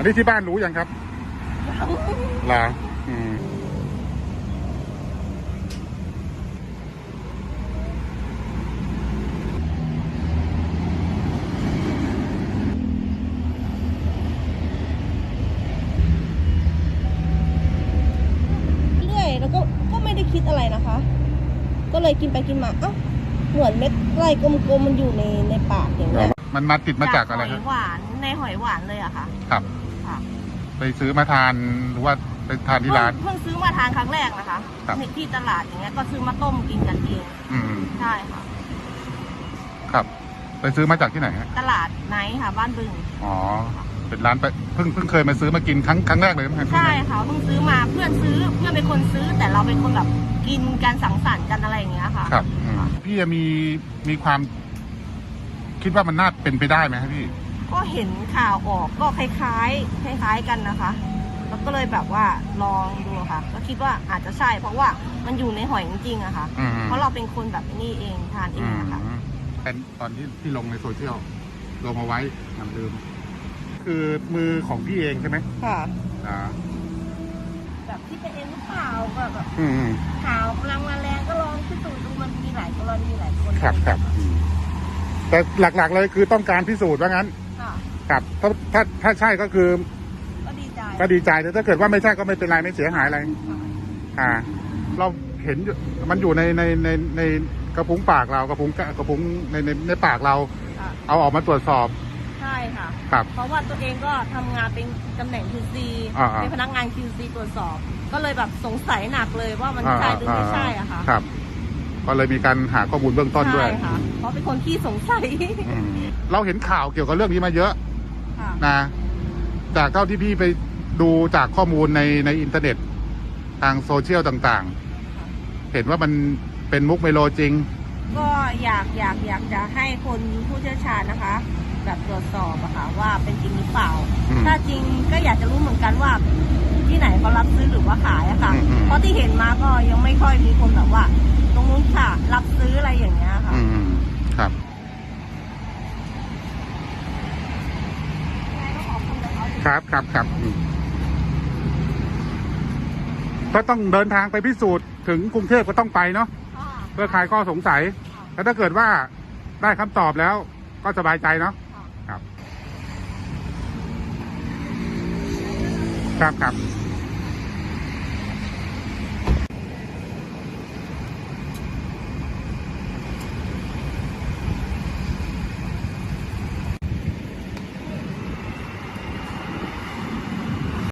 อันนี้ที่บ้านรู้ยังครับลาอืมเรื่อยแล้วก็ก็ไม่ได้คิดอะไรนะคะ ก็เลยกินไปกินมาเอ้าเหมือนเม็ดไร่กลมๆมันอยู่ในในปากอย่างเงี้ยมันมาติดมาจากอะไรหคอรับยหวานในหอยหวานเลยอะค่ะ ครับค่ะ ไปซื้อมาทานหรือว่าไปทานที่ร้าน เพิ่งเพิ่งซื้อมาทานครั้งแรกนะคะครับที่ตลาดอย่างเงี้ยก็ซื้อมาต้มกินกันเองอืมใช่ค่ะ ครับ ไปซื้อมาจากที่ไหนฮะตลาดไนท์ค่ะ บ้านบึงอ๋อเป็นร้านไปเพิ่งเพิ่งเคยมาซื้อมากินครั้งครั้งแรกเลยไหมครับใช่ค่ะเพิ่งซื้อมาเพื่อนซื้อเพื่อนเป็นคนซื้อ แต่เราเป็นคนแบบกินกันสังสรรค์กันอะไรอย่างเงี้ยค่ะ ครับอืมพี่มีมีความ คิดว่ามันน่าเป็นไปได้ไหมครับพี่ ก็เห็นข่าวออกก็คล้ายๆ คล้าย ๆกันนะคะแล้วก็เลยแบบว่าลองดูค่ะ ก็คิดว่าอาจจะใช่ เพราะว่ามันอยู่ในหอยจริงๆอะค่ะ อืม เพราะเราเป็นคนแบบนี่เองทานเออืงมอะค่ะ เป็นตอนที่ที่ลงในโซเชียลลงมาไว้นำลืม คือมือของพี่เองใช่ไหมค่ะ อ่าแบบที่เป็นเองหรือเปล่าแบบแบบอืมอืมข่าวกำลังมาแรงก็ลองพิสูจน์ดูมันมีหลายกรณีหลายคนครับครับอืมแต่หลักๆเลยคือต้องการพิสูจน์ว่างั้น ค่ะครับถ้าถ้าถ้าใช่ก็คือก็ดีใจก็ดีใจแต่ถ้าเกิดว่าไม่ใช่ก็ไม่เป็นไรไม่เสียหายอะไร อ่า เราเห็นอยู่มันอยู่ในในในในกระพุ้งปากเรากระพุ้งกระพุ้งในในในปากเรา ค่ะเอาออกมาตรวจสอบใช่ค่ะ ครับ เพราะว่าตัวเองก็ทำงานเป็นตำแหน่ง QC อ่าๆ เป็นพนักงาน QC ตรวจสอบ ก็เลยแบบสงสัยหนักเลยว่ามันใช่หรือไม่ใช่อะค่ะครับ ก็เลยมีการหาข้อมูลเบื้องต้นด้วยใช่ค่ะ เพราะเป็นคนขี้สงสัย อืมเราเห็นข่าวเกี่ยวกับเรื่องนี้มาเยอะค่ะ นะจากเท่าที่พี่ไปดูจากข้อมูลในในอินเทอร์เน็ตทางโซเชียลต่างๆ เห็นว่ามันเป็นมุกเมโลจริง ก็อยากอยากอยากจะให้คนผู้เชี่ยวชาญนะคะ แบบตรวจสอบอะค่ะว่าเป็นจริงหรือเปล่า อืมถ้าจริงก็อยากจะรู้เหมือนกันว่า ที่ไหนเขารับซื้อหรือว่าขายอะค่ะ อืมอืม เพราะที่เห็นมาก็ยังไม่ค่อยมีคนแบบว่า ตรงนู้นค่ะ รับซื้ออะไรอย่างเงี้ยค่ะ อืมครับ ครับครับครับอืมก็ต้องเดินทางไปพิสูจน์ถึงกรุงเทพก็ต้องไปเนาะเพื่อคลายข้อสงสัย แล้วถ้าเกิดว่าได้คำตอบแล้วก็สบายใจเนาะครับ ครับครับ